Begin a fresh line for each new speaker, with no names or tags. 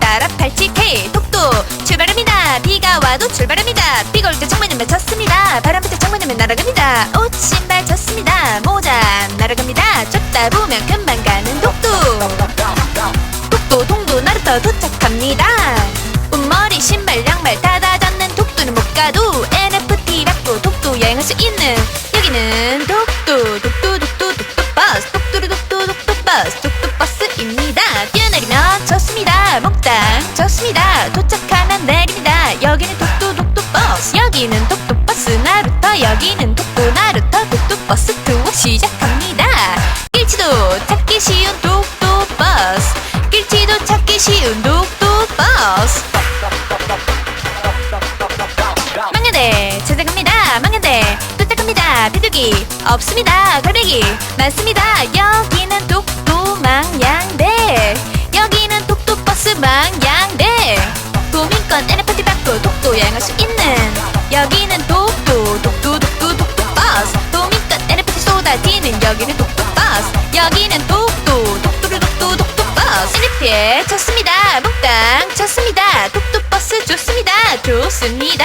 따라 87K 독도 출발합니다. 비가 와도 출발합니다. 비가 올때 창문이면 졌습니다. 바람 불때 창문이면 날아갑니다. 옷 신발 졌습니다. 모자 날아갑니다. 쫓다 보면 금방 가는 독도. 독도 동도 나루터 도착합니다. 옷머리 신발 양말 닫아졌는 독도는 못 가도 NFT 받고 독도 여행할 수 있는. 여기는 독도 독도 독도 독도 버스. 독도로 독도 독도 버스. 독도 버스입니다. 뛰어내리면 좋 목당 좋습니다. 도착하면 내립니다. 여기는 독도 독도 버스. 여기는 독도 버스 나루터. 여기는 독도 나루터. 독도 버스 투어 시작합니다. 일치도 찾기 쉬운 독도 버스. 길치도 찾기 쉬운 독도 버스. 망연대 찾아갑니다. 망연대 도착합니다. 비둘기 없습니다. 갈매기. 많습니다. 여기는 독도 망양대 여행할 수 있는. 여기는 독도 독도 독도 독도 버스. 도민권 NFT 쏟아지는 여기는 독도 버스. 여기는 독도 독도를 독도 독도 버스. NFT에 쳤습니다. 몽땅 쳤습니다. 독도 버스 좋습니다. 좋습니다